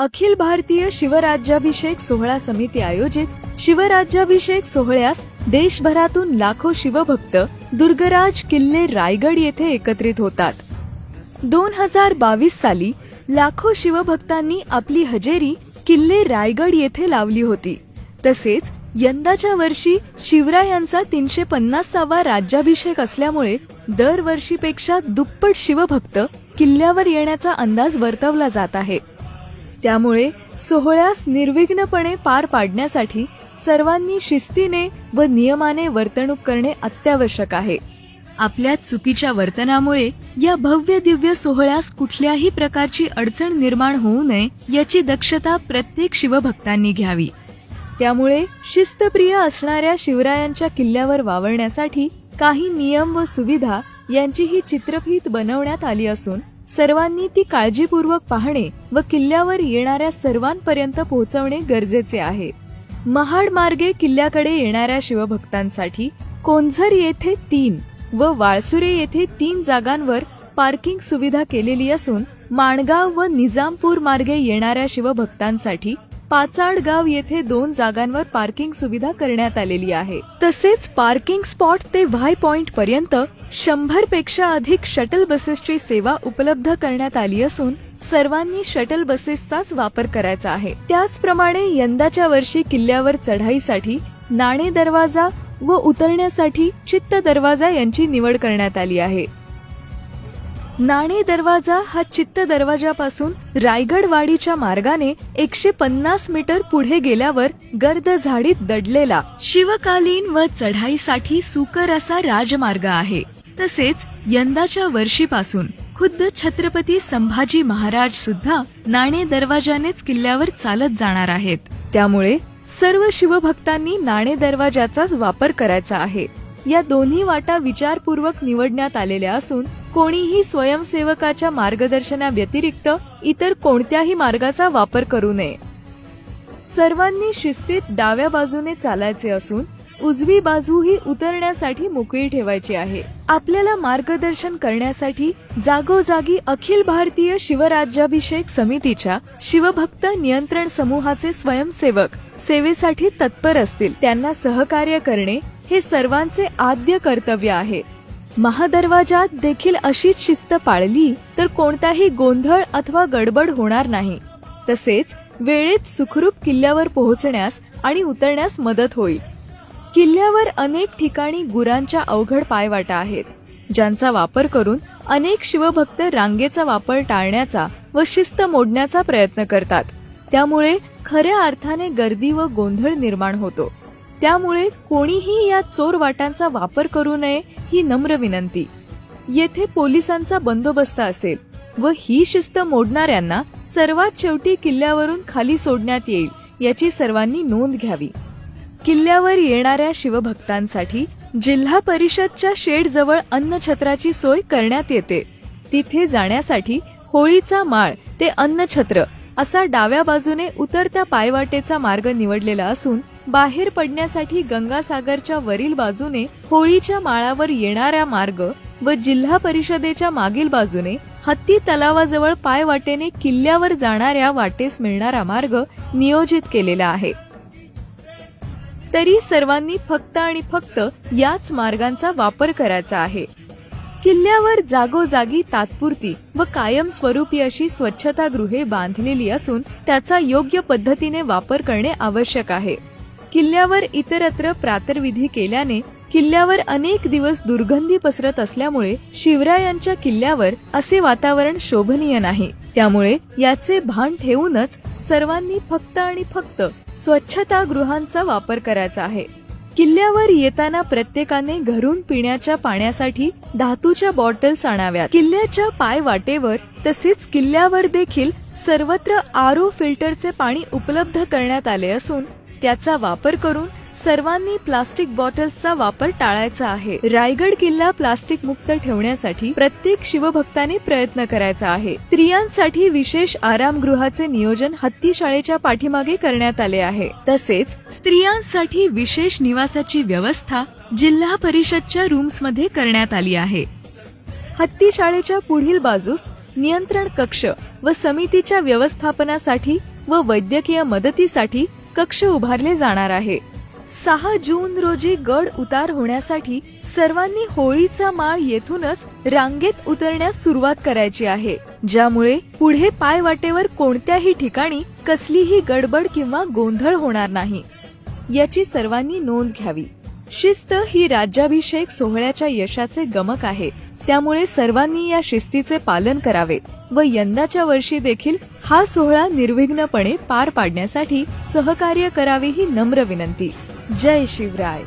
अखिल भारतीय शिवराज्याभिषेक सोहळा समिती आयोजित शिवराज्याभिषेक सोहळ्यास देशभरातून लाखो शिवभक्त दुर्गराज किल्ले रायगड येथे एकत्रित होतात. दोन हजार बावीस साली लाखो शिवभक्तांनी आपली हजेरी किल्ले रायगड येथे लावली होती. तसेच यंदाच्या वर्षी शिवरायांचा तीनशे पन्नासावा राज्याभिषेक असल्यामुळे दरवर्षीपेक्षा दुप्पट शिवभक्त किल्ल्यावर येण्याचा अंदाज वर्तवला जात आहे. त्यामुळे सोहळ्यास निर्विघ्नपणे पार पाडण्यासाठी सर्वांनी शिस्तीने व नियमाने वर्तणूक करणे अत्यावश्यक आहे. आपल्या चुकीच्या वर्तनामुळे या भव्य दिव्य सोहळ्यास कुठल्याही प्रकारची अडचण निर्माण होऊ नये याची दक्षता प्रत्येक शिवभक्तांनी घ्यावी. त्यामुळे शिस्तप्रिय असणाऱ्या शिवरायांच्या किल्ल्यावर वावरण्यासाठी काही नियम व सुविधा यांचीही चित्रफीत बनवण्यात आली असून सर्वांनी ती काळजीपूर्वक पाहणे व किल्ल्यावर येणाऱ्या सर्वांपर्यंत पोहोचवणे गरजेचे आहे. महाड मार्गे किल्ल्याकडे येणाऱ्या शिवभक्तांसाठी कोंझर येथे तीन व वाळसुरे येथे तीन जागांवर पार्किंग सुविधा केलेली असून माणगाव व निजामपूर मार्गे येणाऱ्या शिवभक्तांसाठी पाचाडगाव येथे दोन जागांवर पार्किंग सुविधा करण्यात आलेली आहे. तसेच पार्किंग स्पॉट ते व्हाय पॉइंट पर्यंत शंभरपेक्षा अधिक शटल बसेसची सेवा उपलब्ध करण्यात आली असून सर्वांनी शटल बसेसचाच वापर करायचा आहे. त्याचप्रमाणे यंदाच्या वर्षी किल्ल्यावर चढाईसाठी नाणे दरवाजा व उतरण्यासाठी चित्त दरवाजा यांची निवड करण्यात आली आहे. नाणे दरवाजा हा चित्त दरवाजापासून रायगड वाडीच्या मार्गाने एकशे पन्नास मीटर पुढे गेल्यावर गर्द झाडीत दडलेला शिवकालीन व चढाईसाठी सुकर असा राजमार्ग आहे. तसेच यंदाच्या वर्षीपासून खुद्द छत्रपती संभाजी महाराज सुद्धा नाणे दरवाजानेच किल्ल्यावर चालत जाणार आहेत. त्यामुळे सर्व शिवभक्तांनी नाणे दरवाजाचाच वापर करायचा आहे. या दोन्ही वाटा विचारपूर्वक निवडण्यात आलेल्या असून कोणीही स्वयंसेवकाच्या मार्गदर्शनाव्यतिरिक्त इतर कोणत्याही मार्गाचा वापर करू नये. सर्वांनी शिस्तीत डाव्या बाजूने चालायचे असून उजवी बाजू ही उतरण्यासाठी मोकळी ठेवायची आहे. आपल्याला मार्गदर्शन करण्यासाठी जागोजागी अखिल भारतीय शिवराज्याभिषेक समितीच्या शिवभक्त नियंत्रण समूहाचे स्वयंसेवक सेवेसाठी तत्पर असतील. त्यांना सहकार्य करणे हे सर्वांचे आद्य कर्तव्य आहे. महादरवाजात देखील अशीच शिस्त पाळली तर कोणताही गोंधळ अथवा गडबड होणार नाही. तसेच वेळेत सुखरूप किल्ल्यावर पोहोचण्यास आणि उतरण्यास मदत होईल. किल्ल्यावर अनेक ठिकाणी गुरांच्या अवघड पायवाटा आहेत ज्यांचा वापर करून अनेक शिवभक्त रांगेचा वापर टाळण्याचा व शिस्त मोडण्याचा प्रयत्न करतात. त्यामुळे खऱ्या अर्थाने गर्दी व गोंधळ निर्माण होतो. त्यामुळे कोणीही या चोर वाटांचा वापर करू नये ही नम्र विनंती. येथे पोलिसांचा बंदोबस्त असेल व ही शिस्त मोडणाऱ्यांना सर्वात शेवटी किल्ल्यावरून खाली सोडण्यात येईल याची सर्वांनी नोंद घ्यावी. किल्ल्यावर येणाऱ्या शिवभक्तांसाठी जिल्हा परिषदच्या शेडजवळ अन्नछत्राची सोय करण्यात येते. तिथे जाण्यासाठी होळीचा माळ ते अन्नछत्र असा डाव्या बाजूने उतरत्या पायवाटेचा मार्ग निवडलेला असून बाहेर पडण्यासाठी गंगासागरच्या वरील बाजूने होळीच्या माळावर येणारा मार्ग व जिल्हा परिषदेच्या मागील बाजूने हत्ती तलावाजवळ पायवाटेने किल्ल्यावर जाणाऱ्या वाटेस मिळणारा मार्ग नियोजित केलेला आहे. तरी सर्वांनी फक्त आणि फक्त याच मार्गांचा वापर करायचा आहे. किल्ल्यावर जागोजागी तात्पुरती व कायमस्वरूपी अशी स्वच्छतागृहे बांधलेली असून त्याचा योग्य पद्धतीने वापर करणे आवश्यक आहे. किल्ल्यावर इतरत्र प्रातर्विधी केल्याने किल्ल्यावर अनेक दिवस दुर्गंधी पसरत असल्यामुळे शिवरायांच्या किल्ल्यावर असे वातावरण शोभनीय नाही. त्यामुळे याचे भान ठेवूनच सर्वांनी फक्त आणि फक्त स्वच्छतागृहांचा वापर करायचा आहे. किल्ल्यावर येताना प्रत्येकाने घरून पिण्याच्या पाण्यासाठी धातूच्या बॉटल्स आणाव्यात. किल्ल्याच्या पाय वाटेवर तसेच किल्ल्यावर देखील सर्वत्र आरो फिल्टरचे पाणी उपलब्ध करण्यात आले असून त्याचा वापर करून सर्वांनी प्लास्टिक बॉटल्सचा वापर टाळायचा आहे. रायगड किल्ला प्लास्टिक मुक्त ठेवण्यासाठी प्रत्येक शिवभक्ताने प्रयत्न करायचा आहे. स्त्रियांसाठी विशेष आरामगृहाचे नियोजन हत्ती शाळेच्या पाठीमागे करण्यात आले आहे. तसेच स्त्रियांसाठी विशेष निवासाची व्यवस्था जिल्हा परिषदच्या रूम्समध्ये करण्यात आली आहे. हत्ती शाळेच्या पुढील बाजूस नियंत्रण कक्ष व समितीच्या व्यवस्थापनासाठी व वैद्यकीय मदतीसाठी कक्ष उभारले जाणार आहे. सहा जून रोजी गड उतार होण्यासाठी सर्वांनी होळीचा माळ येथूनच रांगेत उतरण्यास सुरुवात करायची आहे. ज्यामुळे पुढे पायवाटेवर कोणत्याही ठिकाणी कसलीही गडबड किंवा गोंधळ होणार नाही. याची सर्वांनी नोंद घ्यावी. शिस्त ही राज्याभिषेक सोहळ्याच्या यशाचे गमक आहे. त्यामुळे सर्वांनी या शिस्तीचे पालन करावे व यंदाच्या वर्षी देखील हा सोहळा निर्विघ्नपणे पार पाडण्यासाठी सहकार्य करावे ही नम्र विनंती. जय शिवराय.